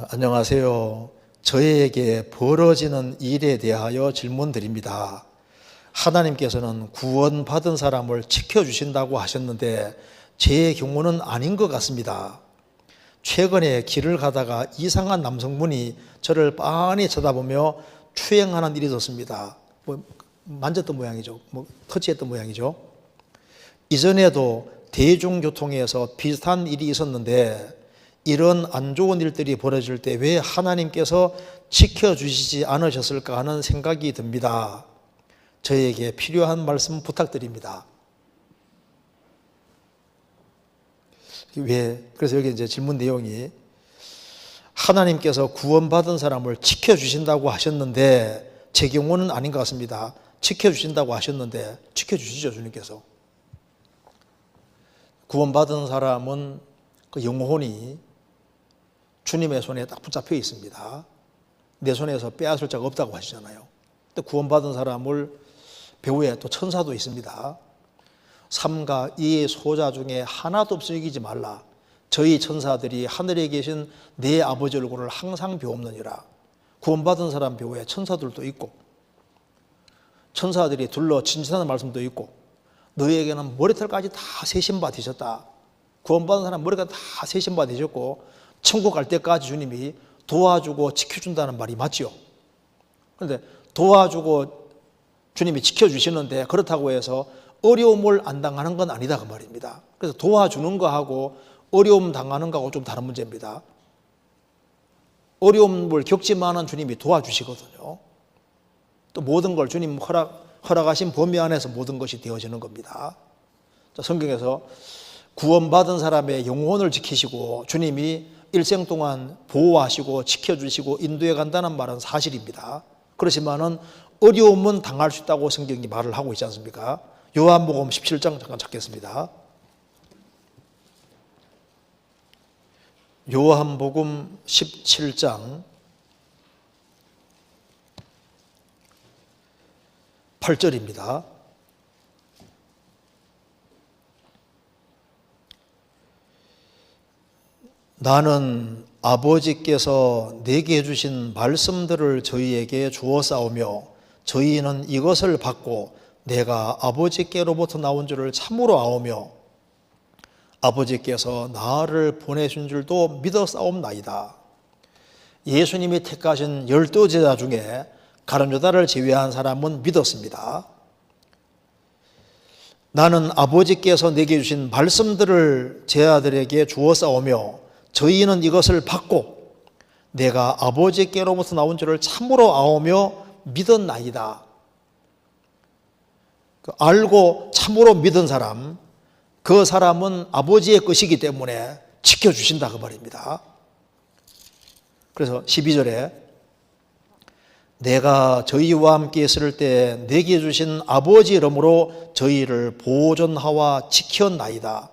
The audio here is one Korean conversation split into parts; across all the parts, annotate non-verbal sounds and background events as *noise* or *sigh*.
어, 안녕하세요. 저에게 벌어지는 일에 대하여 질문드립니다. 하나님께서는 구원받은 사람을 지켜주신다고 하셨는데 제 경우는 아닌 것 같습니다. 최근에 길을 가다가 이상한 남성분이 저를 빤히 쳐다보며 추행하는 일이 있었습니다. 뭐 만졌던 모양이죠. 뭐 터치했던 모양이죠. 이전에도 대중교통에서 비슷한 일이 있었는데 이런 안 좋은 일들이 벌어질 때 왜 하나님께서 지켜주시지 않으셨을까 하는 생각이 듭니다. 저에게 필요한 말씀 부탁드립니다. 왜? 그래서 여기 이제 질문 내용이 하나님께서 구원받은 사람을 지켜주신다고 하셨는데 제 경우는 아닌 것 같습니다. 지켜주신다고 하셨는데 지켜주시죠, 주님께서. 구원받은 사람은 그 영혼이 주님의 손에 딱 붙잡혀 있습니다. 내 손에서 빼앗을 자가 없다고 하시잖아요. 근데 구원받은 사람을 배후에 또 천사도 있습니다. 삼가 이의 소자 중에 하나도 없어 이기지 말라. 저희 천사들이 하늘에 계신 내 아버지 얼굴을 항상 배옵느니라. 구원받은 사람 배후에 천사들도 있고 천사들이 둘러 진진하는 말씀도 있고 너희에게는 머리털까지 다 세신바 되셨다. 구원받은 사람 머리가 다 세신바 되셨고 천국 갈 때까지 주님이 도와주고 지켜준다는 말이 맞지요. 그런데 도와주고 주님이 지켜주시는데 그렇다고 해서 어려움을 안 당하는 건 아니다 그 말입니다. 그래서 도와주는 거하고 어려움 당하는 거하고 좀 다른 문제입니다. 어려움을 겪지만은 주님이 도와주시거든요. 또 모든 걸 주님 허락 허락하신 범위 안에서 모든 것이 되어지는 겁니다. 자, 성경에서 구원받은 사람의 영혼을 지키시고 주님이 일생 동안 보호하시고 지켜주시고 인도해 간다는 말은 사실입니다. 그렇지만은 어려움은 당할 수 있다고 성경이 말을 하고 있지 않습니까? 요한복음 17장 잠깐 찾겠습니다. 요한복음 17장 8절입니다. 나는 아버지께서 내게 해주신 말씀들을 저희에게 주어 싸우며 저희는 이것을 받고 내가 아버지께로부터 나온 줄을 참으로 아오며 아버지께서 나를 보내신 줄도 믿어 싸움나이다. 예수님이 택하신 열두 제자 중에 가룟유다를 제외한 사람은 믿었습니다. 나는 아버지께서 내게 주신 말씀들을 제 아들에게 주어 싸우며 저희는 이것을 받고 내가 아버지께로부터 나온 줄을 참으로 아오며 믿었나이다. 그 알고 참으로 믿은 사람, 그 사람은 아버지의 것이기 때문에 지켜주신다 그 말입니다. 그래서 12절에 내가 저희와 함께 있을 때 내게 주신 아버지 이름으로 저희를 보존하와 지켰나이다.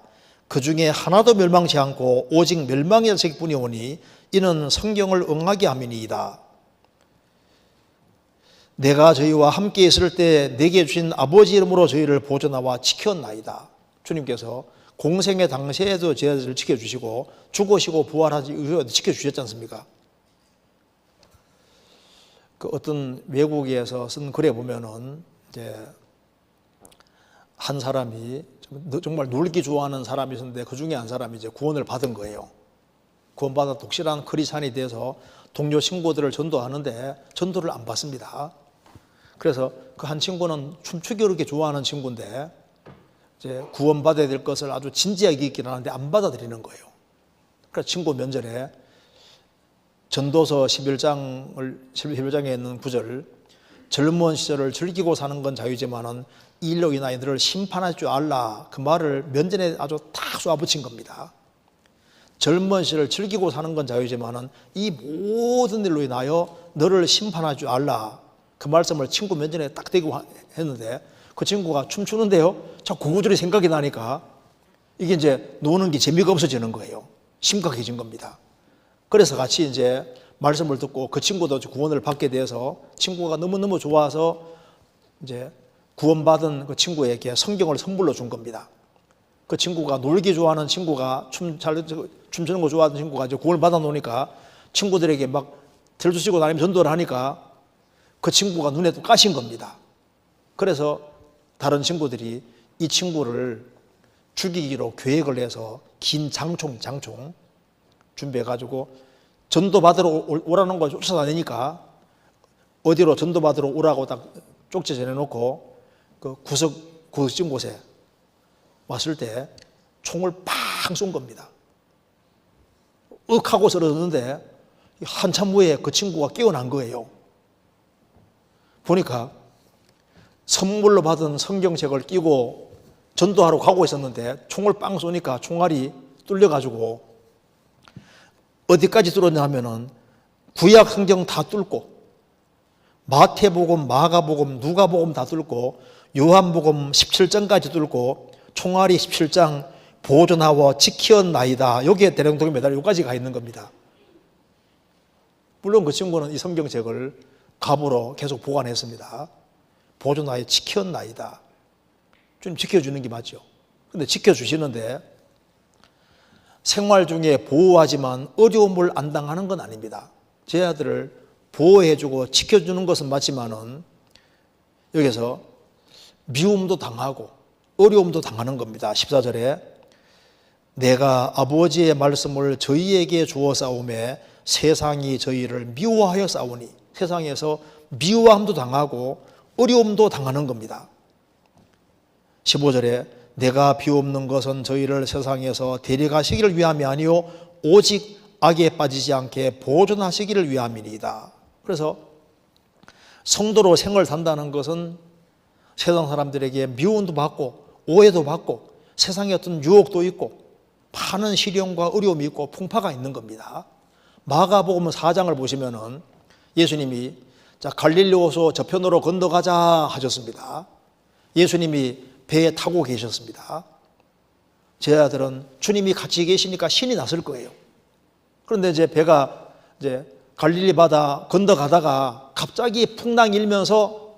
그 중에 하나도 멸망치 않고 오직 멸망의 자식뿐이 오니 이는 성경을 응하게 함이니이다. 내가 저희와 함께 있을 때 내게 주신 아버지 이름으로 저희를 보존하와 지켰나이다. 주님께서 공생의 당시에도 저희를 지켜주시고 죽으시고 부활하지 지켜주셨지 않습니까? 그 어떤 외국에서 쓴 글에 보면은 이제 한 사람이 정말 놀기 좋아하는 사람이 있었는데 그 중에 한 사람이 이제 구원을 받은 거예요. 구원받아 독실한 크리스찬이 돼서 동료 친구들을 전도하는데 전도를 안 받습니다. 그래서 그 한 친구는 춤추기 그렇게 좋아하는 친구인데 이제 구원받아야 될 것을 아주 진지하게 있기는 하는데 안 받아들이는 거예요. 그래서 친구 면전에 전도서 11장을 11장에 있는 구절 젊은 시절을 즐기고 사는 건 자유지만은 일로 인하여 너를 심판할 줄 알라 그 말을 면전에 아주 탁 쏘아붙인 겁니다. 젊은 시절을 즐기고 사는 건 자유지만은 이 모든 일로 인하여 너를 심판할 줄 알라 그 말씀을 친구 면전에 딱 대고 했는데 그 친구가 춤추는데요. 자꾸 구절이 생각이 나니까 이게 이제 노는 게 재미가 없어지는 거예요. 심각해진 겁니다. 그래서 같이 이제 말씀을 듣고 그 친구도 구원을 받게 돼서 친구가 너무너무 좋아서 이제 구원받은 그 친구에게 성경을 선물로 준 겁니다. 그 친구가 놀기 좋아하는 친구가 춤 잘 춤추는 거 좋아하는 친구가 이제 구원을 받아 놓으니까 친구들에게 막 들주시고 다니면 전도를 하니까 그 친구가 눈에 또 까신 겁니다. 그래서 다른 친구들이 이 친구를 죽이기로 계획을 해서 긴 장총, 장총 준비해 가지고 전도 받으러 오- 오라는 걸 쫓아다니니까 어디로 전도 받으러 오라고 딱 쪽지 전해놓고 그 구석 구석진 곳에 왔을 때 총을 팡 쏜 겁니다. 윽 하고 쓰러졌는데 한참 후에 그 친구가 깨어난 거예요. 보니까 선물로 받은 성경책을 끼고 전도하러 가고 있었는데 총을 빵 쏘니까 총알이 뚫려가지고 어디까지 뚫었냐 하면은 구약 성경 다 뚫고 마태복음, 마가복음, 누가복음 다 뚫고 요한복음 17장까지 뚫고 총알이 17장 보존하고 지키었나이다. 여기에 대령통에 매달 여기까지 가 있는 겁니다. 물론 그 친구는 이 성경책을 갑으로 계속 보관했습니다. 보존하여 지켰나이다. 좀 지켜주는 게 맞죠. 근데 지켜주시는데 생활 중에 보호하지만 어려움을 안 당하는 건 아닙니다. 제 아들을 보호해주고 지켜주는 것은 맞지만은 여기서 미움도 당하고 어려움도 당하는 겁니다. 14절에 내가 아버지의 말씀을 저희에게 주어 싸움에 세상이 저희를 미워하여 싸우니 세상에서 미워함도 당하고 어려움도 당하는 겁니다. 15절에 내가 비옵는 것은 저희를 세상에서 데려가시기를 위함이 아니요 오직 악에 빠지지 않게 보존하시기를 위함이니이다. 그래서 성도로 생을 산다는 것은 세상 사람들에게 미움도 받고 오해도 받고 세상에 어떤 유혹도 있고 많은 시련과 어려움이 있고 풍파가 있는 겁니다. 마가복음 4장을 보시면은 예수님이 자 갈릴리오서 저편으로 건너가자 하셨습니다. 예수님이 배에 타고 계셨습니다. 제 아들은 주님이 같이 계시니까 신이 났을 거예요. 그런데 이제 배가 이제 갈릴리 바다 건너가다가 갑자기 풍랑 일면서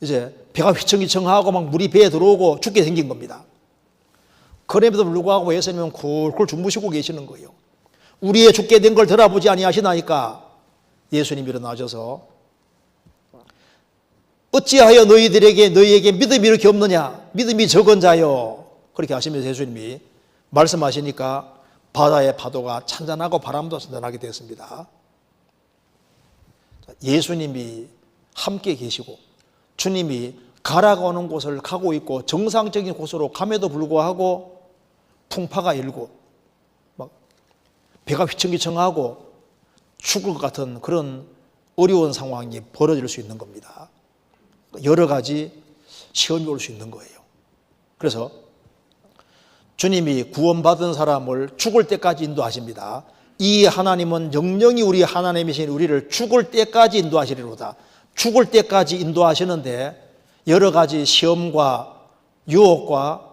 이제 배가 휘청휘청하고 막 물이 배에 들어오고 죽게 생긴 겁니다. 그럼에도 불구하고 예수님은 쿨쿨 주무시고 계시는 거예요. 우리의 죽게 된 걸 들어보지 아니하시나이까 예수님이 일어나셔서 어찌하여 너희들에게 너희에게 믿음이 이렇게 없느냐 믿음이 적은 자요 그렇게 하시면서 예수님이 말씀하시니까 바다의 파도가 찬잔하고 바람도 찬잔하게 되었습니다. 예수님이 함께 계시고 주님이 가라고 하는 곳을 가고 있고 정상적인 곳으로 감에도 불구하고 풍파가 일고 막 배가 휘청휘청하고 죽을 것 같은 그런 어려운 상황이 벌어질 수 있는 겁니다. 여러 가지 시험이 올 수 있는 거예요. 그래서 주님이 구원받은 사람을 죽을 때까지 인도하십니다. 이 하나님은 영영이 우리 하나님이신 우리를 죽을 때까지 인도하시리로다. 죽을 때까지 인도하시는데 여러 가지 시험과 유혹과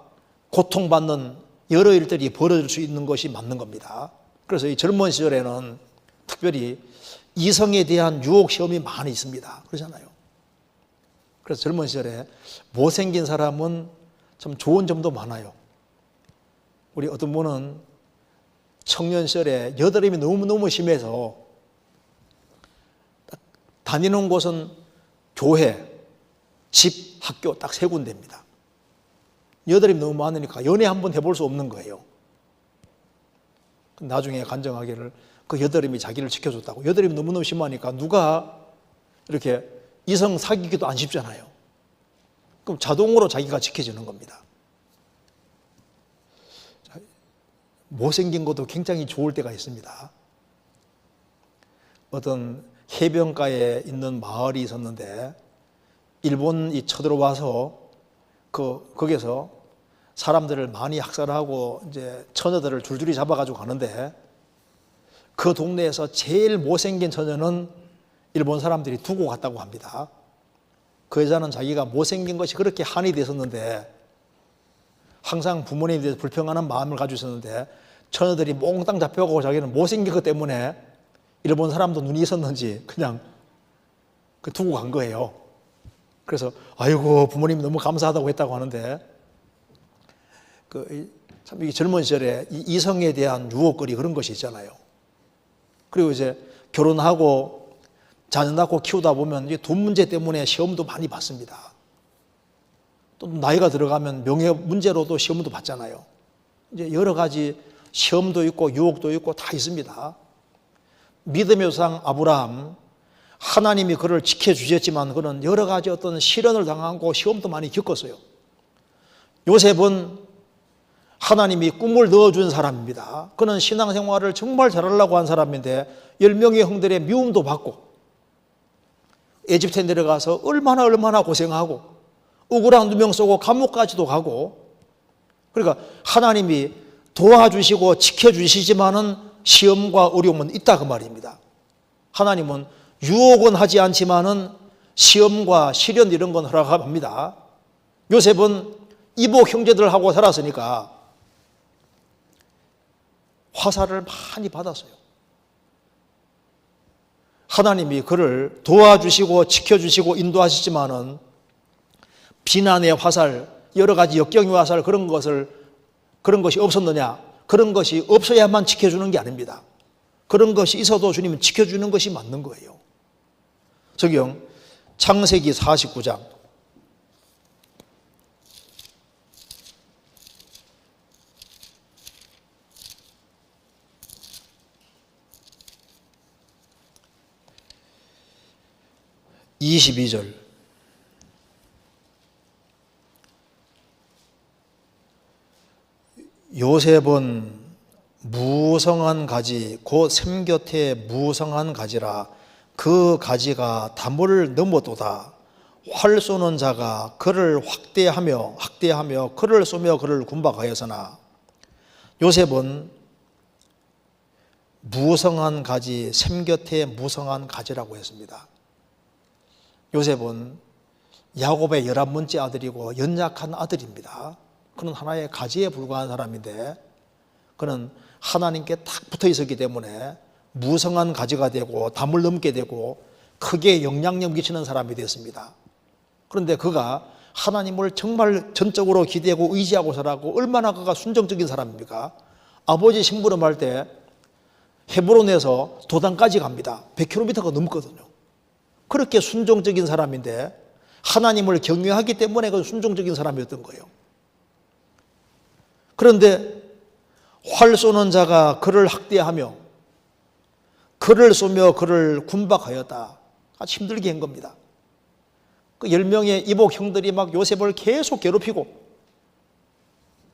고통받는 여러 일들이 벌어질 수 있는 것이 맞는 겁니다. 그래서 이 젊은 시절에는 특별히 이성에 대한 유혹 시험이 많이 있습니다. 그러잖아요. 그래서 젊은 시절에 못생긴 사람은 참 좋은 점도 많아요. 우리 어떤 분은 청년 시절에 여드름이 너무너무 심해서 다니는 곳은 교회, 집, 학교 딱 세 군데입니다. 여드름이 너무 많으니까 연애 한번 해볼 수 없는 거예요. 나중에 간정하기를 그 여드름이 자기를 지켜줬다고. 여드름이 너무너무 심하니까 누가 이렇게 이성 사귀기도 안 쉽잖아요. 그럼 자동으로 자기가 지켜지는 겁니다. 자, 못생긴 것도 굉장히 좋을 때가 있습니다. 어떤 해변가에 있는 마을이 있었는데 일본이 쳐들어와서 그 거기서 사람들을 많이 학살하고 이제 처녀들을 줄줄이 잡아가지고 가는데 그 동네에서 제일 못생긴 처녀는 일본 사람들이 두고 갔다고 합니다. 그 여자는 자기가 못생긴 것이 그렇게 한이 됐었는데 항상 부모님에 대해서 불평하는 마음을 가지고 있었는데 처녀들이 몽땅 잡혀가고 자기는 못생긴 것 때문에 일본 사람도 눈이 있었는지 그냥 그 두고 간 거예요. 그래서 아이고 부모님 너무 감사하다고 했다고 하는데 그 참 이 젊은 시절에 이 이성에 대한 유혹거리 그런 것이 있잖아요. 그리고 이제 결혼하고 자녀 낳고 키우다 보면 이돈 문제 때문에 시험도 많이 받습니다. 또 나이가 들어가면 명예 문제로도 시험도 받잖아요. 이제 여러 가지 시험도 있고 유혹도 있고 다 있습니다. 믿음의 상 아브라함 하나님이 그를 지켜주셨지만 그는 여러 가지 어떤 시련을 당하고 시험도 많이 겪었어요. 요셉은 하나님이 꿈을 넣어준 사람입니다. 그는 신앙생활을 정말 잘하려고 한 사람인데 열 명의 형들의 미움도 받고 에집트에 내려가서 얼마나 얼마나 고생하고 억울한 누명 쏘고 감옥까지도 가고 그러니까 하나님이 도와주시고 지켜주시지만은 시험과 어려움은 있다 그 말입니다. 하나님은 유혹은 하지 않지만은 시험과 시련 이런 건 허락합니다. 요셉은 이복 형제들하고 살았으니까 화살을 많이 받았어요. 하나님이 그를 도와주시고 지켜주시고 인도하시지만은 비난의 화살, 여러 가지 역경의 화살 그런 것을 그런 것이 없었느냐? 그런 것이 없어야만 지켜주는 게 아닙니다. 그런 것이 있어도 주님은 지켜주는 것이 맞는 거예요. 적용 창세기 49장 22절 요셉은 무성한 가지 곧 샘곁에 무성한 가지라 그 가지가 담을 넘어도다 활 쏘는 자가 그를 확대하며 확대하며 그를 쏘며 그를 군박하였으나 요셉은 무성한 가지 샘곁에 무성한 가지라고 했습니다. 요셉은 야곱의 열한 번째 아들이고 연약한 아들입니다. 그는 하나의 가지에 불과한 사람인데 그는 하나님께 딱 붙어 있었기 때문에 무성한 가지가 되고 담을 넘게 되고 크게 영향력 미치는 사람이 됐습니다. 그런데 그가 하나님을 정말 전적으로 기대고 의지하고 살았고 얼마나 그가 순정적인 사람입니까? 아버지 심부름할 때 헤브론에서 도단까지 갑니다. 100km가 넘거든요. 그렇게 순종적인 사람인데 하나님을 경외하기 때문에 그 순종적인 사람이었던 거예요. 그런데 활 쏘는 자가 그를 학대하며 그를 쏘며 그를 군박하였다. 아주 힘들게 한 겁니다. 그열 명의 이복 형들이 막 요셉을 계속 괴롭히고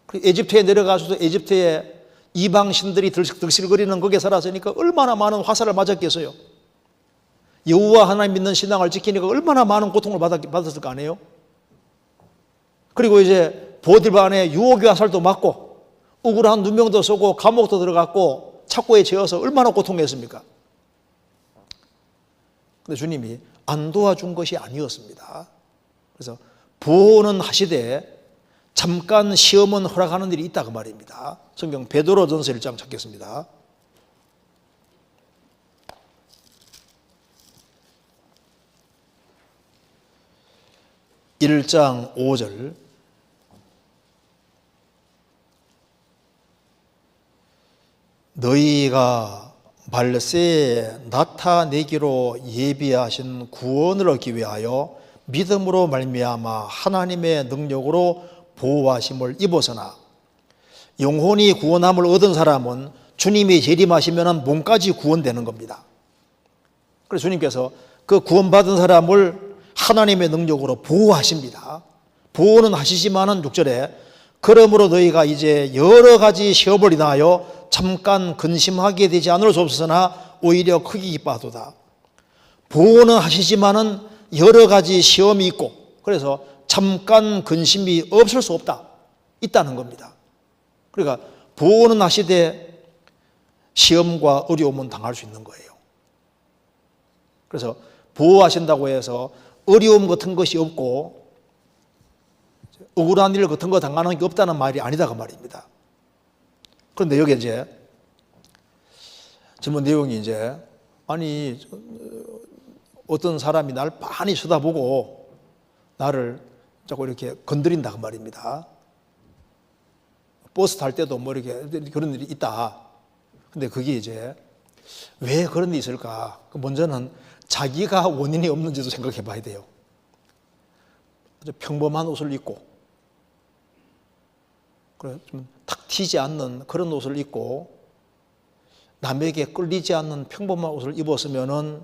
그 에집트에 내려가서도 에집트에 이방 신들이 득실거리는 거기에 살았으니까 얼마나 많은 화살을 맞았겠어요. 여호와 하나님 믿는 신앙을 지키니까 얼마나 많은 고통을 받았을 거 아니에요? 그리고 이제 보디반에 유혹의 화살도 맞고 억울한 누명도 쏘고 감옥도 들어갔고 착고에 재어서 얼마나 고통했습니까? 근데 주님이 안 도와준 것이 아니었습니다. 그래서 보호는 하시되 잠깐 시험은 허락하는 일이 있다 그 말입니다. 성경 베드로전서 1장 찾겠습니다. 1장 5절 너희가 말세에 나타내기로 예비하신 구원을 얻기 위하여 믿음으로 말미암아 하나님의 능력으로 보호하심을 입어서나 영혼이 구원함을 얻은 사람은 주님이 재림하시면 몸까지 구원되는 겁니다. 그래서 주님께서 그 구원받은 사람을 하나님의 능력으로 보호하십니다. 보호는 하시지만은 6절에 그러므로 너희가 이제 여러 가지 시험을 인하여 잠깐 근심하게 되지 않을 수 없으나 오히려 크게 기뻐하도다. 보호는 하시지만은 여러 가지 시험이 있고 그래서 잠깐 근심이 없을 수 없다. 있다는 겁니다. 그러니까 보호는 하시되 시험과 어려움은 당할 수 있는 거예요. 그래서 보호하신다고 해서 어려움 같은 것이 없고 억울한 일 같은 거 당하는 게 없다는 말이 아니다 그 말입니다. 그런데 여기 이제 질문 내용이 이제 아니 어떤 사람이 날 많이 쳐다보고 나를 자꾸 이렇게 건드린다 그 말입니다. 버스 탈 때도 뭐 이렇게 그런 일이 있다. 근데 그게 이제 왜 그런 일이 있을까? 그 먼저는 자기가 원인이 없는지도 생각해 봐야 돼요. 아주 평범한 옷을 입고, 그래, 좀탁 튀지 않는 그런 옷을 입고, 남에게 끌리지 않는 평범한 옷을 입었으면은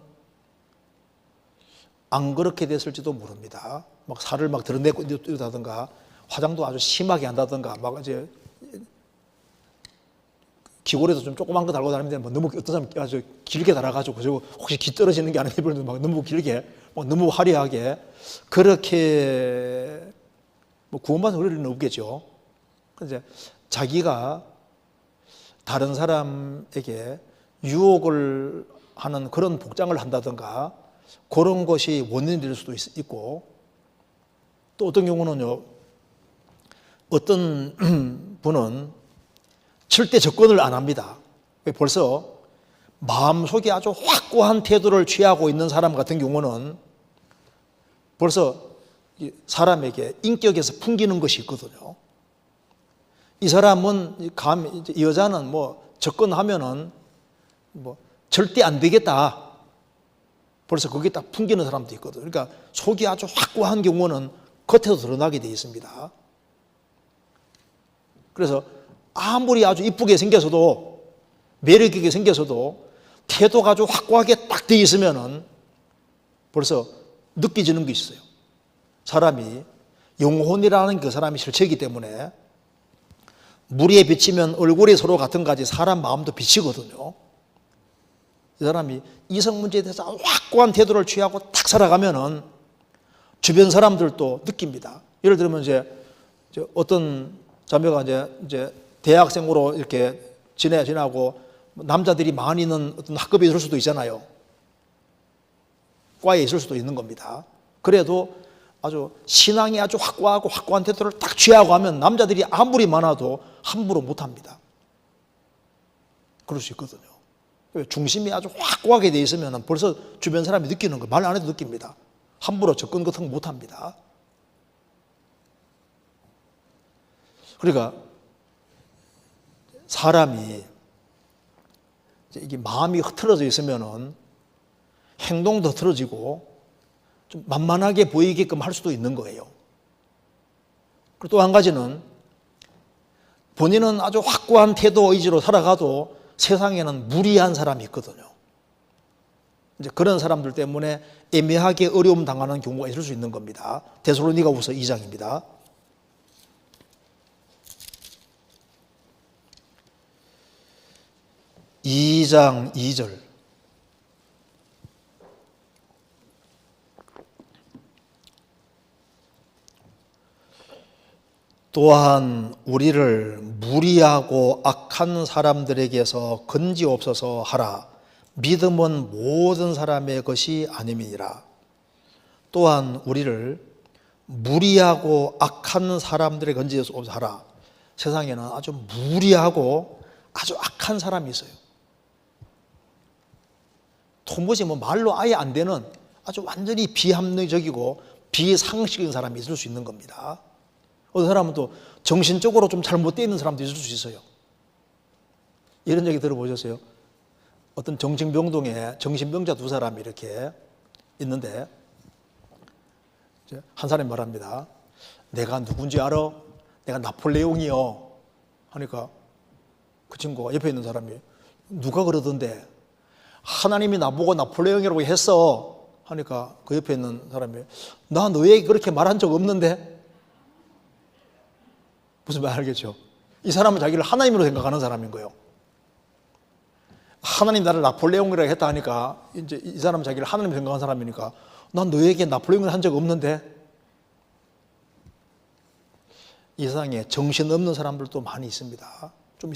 안 그렇게 됐을지도 모릅니다. 막 살을 막 드러내고 이러다든가 화장도 아주 심하게 한다든가 막 이제 기골에도 좀 조그만 거 달고 다니는데 뭐 너무 어떤 사람 아주 길게 달아가지고 그리고 혹시 기 떨어지는 게 아닌가 이러면서 막 너무 길게 막 너무 화려하게 그렇게 뭐 구원받은 어린이는 없겠죠. 이제 자기가 다른 사람에게 유혹을 하는 그런 복장을 한다든가 그런 것이 원인이 될 수도 있, 있고 또 어떤 경우는요 어떤 *clears throat* 분은 절대 접근을 안 합니다. 벌써 마음속에 아주 확고한 태도를 취하고 있는 사람 같은 경우는 벌써 이 사람에게 인격에서 풍기는 것이 있거든요. 이 사람은 감, 이 여자는 뭐 접근하면은 뭐 절대 안 되겠다. 벌써 거기에 딱 풍기는 사람도 있거든요. 그러니까 속이 아주 확고한 경우는 겉에서 드러나게 돼 있습니다. 그래서 아무리 아주 이쁘게 생겨서도 매력 있게 생겨서도 태도가 아주 확고하게 딱 돼 있으면은 벌써 느껴지는 게 있어요. 사람이 영혼이라는 그 사람이 실체이기 때문에 물에 비치면 얼굴이 서로 같은 가지 사람 마음도 비치거든요. 이 사람이 이성 문제에 대해서 확고한 태도를 취하고 탁 살아가면은 주변 사람들도 느낍니다. 예를 들면 이제 어떤 자매가 이제 이제 대학생으로 이렇게 지내 지나고 남자들이 많이 있는 어떤 학급에 있을 수도 있잖아요. 과에 있을 수도 있는 겁니다. 그래도 아주 신앙이 아주 확고하고 확고한 태도를 딱 취하고 하면 남자들이 아무리 많아도 함부로 못 합니다. 그럴 수 있거든요. 중심이 아주 확고하게 돼 있으면 벌써 주변 사람이 느끼는 거, 말 안 해도 느낍니다. 함부로 접근 같은 거 못 합니다. 그러니까 사람이 이게 마음이 흐트러져 있으면은 행동도 흐트러지고 좀 만만하게 보이게끔 할 수도 있는 거예요. 그리고 또 한 가지는 본인은 아주 확고한 태도 의지로 살아가도 세상에는 무리한 사람이 있거든요. 이제 그런 사람들 때문에 애매하게 어려움 당하는 경우가 있을 수 있는 겁니다. 데살로니가 후서 2장입니다. 2장 2절 또한 우리를 무리하고 악한 사람들에게서 건지옵소서 하라. 믿음은 모든 사람의 것이 아님이니라. 또한 우리를 무리하고 악한 사람들의 건지옵소서 하라. 세상에는 아주 무리하고 아주 악한 사람이 있어요. 도무지 뭐 말로 아예 안 되는 아주 완전히 비합리적이고 비상식인 사람이 있을 수 있는 겁니다. 어떤 사람은 또 정신적으로 좀 잘못되어 있는 사람도 있을 수 있어요. 이런 얘기 들어보셨어요? 어떤 정신병동에 정신병자 두 사람이 이렇게 있는데 한 사람이 말합니다. 내가 누군지 알아? 내가 나폴레옹이요. 하니까 그 친구가 옆에 있는 사람이 누가 그러던데 하나님이 나보고 나폴레옹이라고 했어. 하니까 그 옆에 있는 사람이 나 너에게 그렇게 말한 적 없는데 무슨 말 알겠죠? 이 사람은 자기를 하나님으로 생각하는 사람인 거예요. 하나님 나를 나폴레옹이라고 했다 하니까 이제 이 사람은 자기를 하나님 생각하는 사람이니까 난 너에게 나폴레옹을 한 적 없는데 이 세상에 정신 없는 사람들도 많이 있습니다. 좀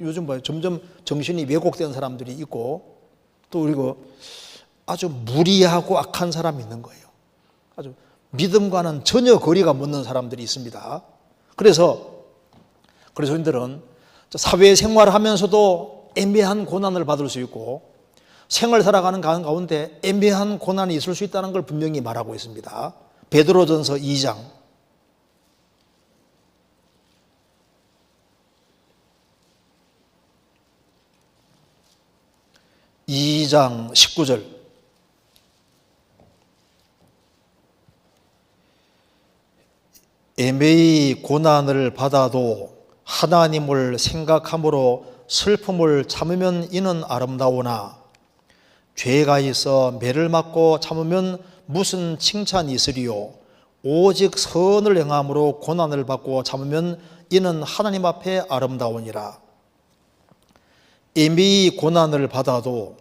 요즘 봐요. 점점 정신이 왜곡된 사람들이 있고 또 그리고 아주 무리하고 악한 사람이 있는 거예요. 아주 믿음과는 전혀 거리가 먼는 사람들이 있습니다. 그래서 그리스도인들은 사회 생활을 하면서도 애매한 고난을 받을 수 있고 생을 살아가는 가운데 애매한 고난이 있을 수 있다는 걸 분명히 말하고 있습니다. 베드로전서 2장 2장 19절. 애매히 고난을 받아도 하나님을 생각함으로 슬픔을 참으면 이는 아름다우나 죄가 있어 매를 맞고 참으면 무슨 칭찬이 있으리요? 오직 선을 행함으로 고난을 받고 참으면 이는 하나님 앞에 아름다우니라 이미 고난을 받아도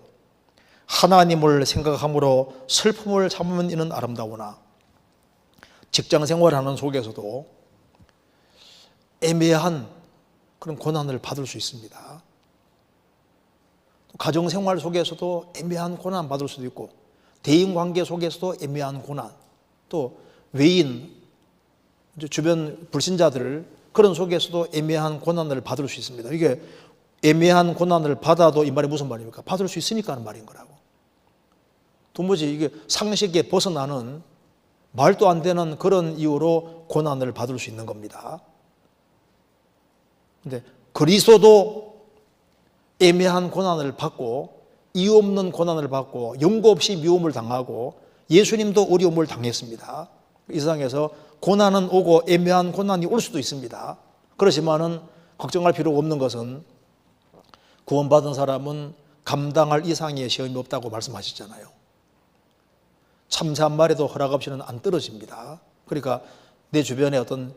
하나님을 생각함으로 슬픔을 참으면 이는 아름다우나 직장 생활하는 속에서도 애매한 그런 고난을 받을 수 있습니다. 가정 생활 속에서도 애매한 고난 받을 수도 있고 대인 관계 속에서도 애매한 고난 또 외인 주변 불신자들 그런 속에서도 애매한 고난을 받을 수 있습니다. 이게 애매한 고난을 받아도 이 말이 무슨 말입니까? 받을 수 있으니까 하는 말인 거라고. 도무지 이게 상식에 벗어나는 말도 안 되는 그런 이유로 고난을 받을 수 있는 겁니다. 근데 그리스도도 애매한 고난을 받고 이유 없는 고난을 받고 연고 없이 미움을 당하고 예수님도 어려움을 당했습니다. 이 세상에서 고난은 오고 애매한 고난이 올 수도 있습니다. 그렇지만은 걱정할 필요가 없는 것은 구원받은 사람은 감당할 이상의 시험이 없다고 말씀하셨잖아요. 참새 한 마리도 허락 없이는 안 떨어집니다. 그러니까 내 주변에 어떤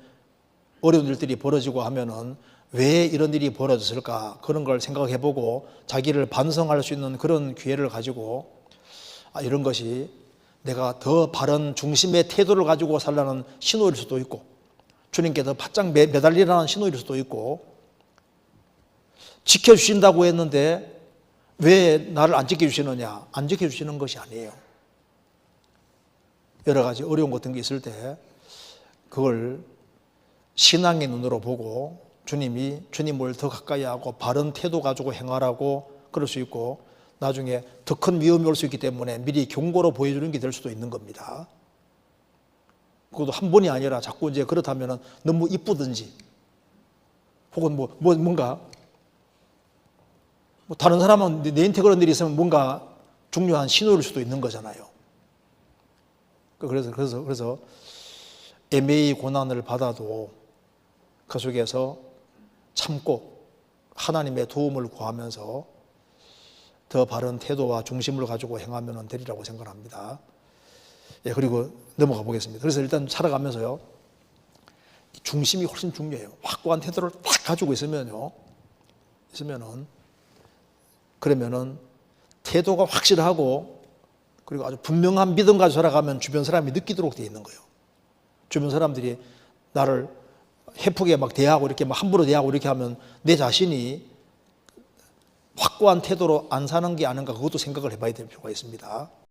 어려운 일들이 벌어지고 하면은 왜 이런 일이 벌어졌을까 그런 걸 생각해 보고 자기를 반성할 수 있는 그런 기회를 가지고 아, 이런 것이 내가 더 바른 중심의 태도를 가지고 살라는 신호일 수도 있고 주님께 더 바짝 매- 매달리라는 신호일 수도 있고 지켜주신다고 했는데 왜 나를 안 지켜주시느냐 안 지켜주시는 것이 아니에요 여러 가지 어려운 같은 게 있을 때 그걸 신앙의 눈으로 보고 주님이 주님을 더 가까이 하고 바른 태도 가지고 행하라고 그럴 수 있고 나중에 더 큰 위험이 올 수 있기 때문에 미리 경고로 보여주는 게 될 수도 있는 겁니다. 그것도 한 번이 아니라 자꾸 이제 그렇다면 너무 이쁘든지 혹은 뭐, 뭐 뭔가 뭐 다른 사람은 내- 내한테 그런 일이 있으면 뭔가 중요한 신호일 수도 있는 거잖아요. 그래서 그래서 그래서 애매히 고난을 받아도 그 속에서 참고 하나님의 도움을 구하면서 더 바른 태도와 중심을 가지고 행하면 되리라고 생각합니다. 예, 그리고 넘어가 보겠습니다. 그래서 일단 살아가면서요, 중심이 훨씬 중요해요. 확고한 태도를 딱 가지고 있으면요, 있으면은, 그러면은 태도가 확실하고 그리고 아주 분명한 믿음 가지고 살아가면 주변 사람이 느끼도록 되어 있는 거예요. 주변 사람들이 나를 해프게 막 대하고 이렇게 막 함부로 대하고 이렇게 하면 내 자신이 확고한 태도로 안 사는 게 아닌가 그것도 생각을 해봐야 될 필요가 있습니다.